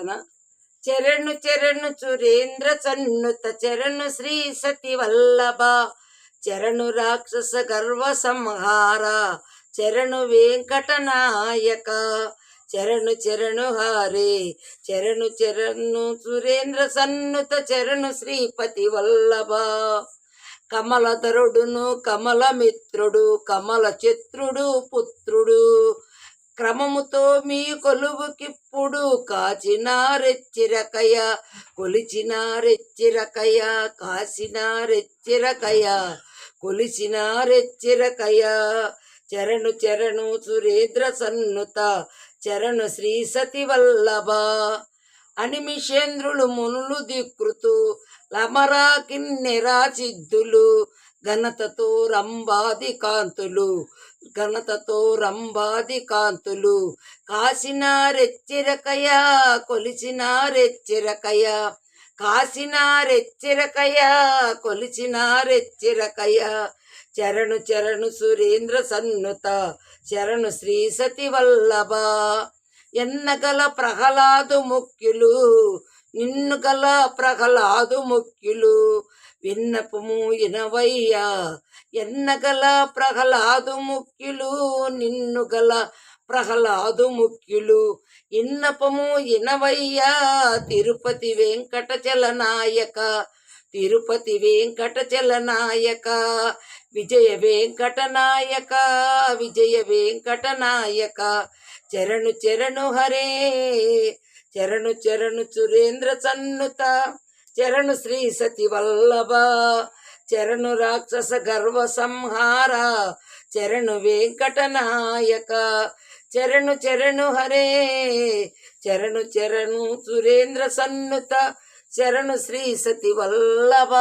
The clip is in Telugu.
కీర్తన చరణు చరణు సురేంద్ర సన్నుత చరణు శ్రీ సతి వల్లభ. చరణు రాక్షస గర్వ సంహార. చరణు వెంకటనాయక చరణు చరణు హారే. చరణు చరణు సురేంద్ర సన్నుత చరణు శ్రీపతి వల్లభ. కమలధరుడును కమలమిత్రుడు కమల చిత్రుడు పుత్రుడు. క్రమముతో మీ కొలువుకిప్పుడు కాచినారెచ్చిరకయ కొలిచినారెచ్చిరకయ కాసినారెచ్చిరకయ కొలిచినారెచ్చిరకయ. చరణు చరణు సురేంద్ర సన్నుత చరణు శ్రీ సతి వల్లభ అనిమిషేంద్రులు మునులు దికృతు లమరా కిన్నెరా సిద్ధులు ఘనతతో రంబాది కాంతులు ఘనతతో రంబాది కాంతులు. కాసినారెచ్చిరకయ కొలిచినారెచ్చిరకయ కొలిచిన కొలిచినారెచ్చిరకయ చరణు చరణు సురేంద్ర సన్నుత శరణు శ్రీ సతి వల్లభ. ఎన్నగల ప్రహ్లాదు ముఖ్యులు నిన్ను గల ప్రహ్లాదు ముఖ్యులు. విన్నపము ఇనవయ్యా ఎన్నగల ప్రహ్లాదు ముఖ్యులు నిన్ను గల ప్రహ్లాదు ముఖ్యులు. ఇన్నపము ఇనవయ్యా తిరుపతి వెంకటచల నాయక తిరుపతి వెంకటచల నాయక. విజయ వెంకట నాయక విజయ వెంకట నాయక. చరణు చరణు హరే చరణు చరణు సురేంద్ర సన్నుత. చరణు శ్రీ సతి వల్లభ చరణు రాక్షస గర్వ సంహార చరణు వెంకట నాయక చరణు చరణు హరే చరణు చరణు సురేంద్ర సన్నుత చరణు శ్రీ సతి వల్లభ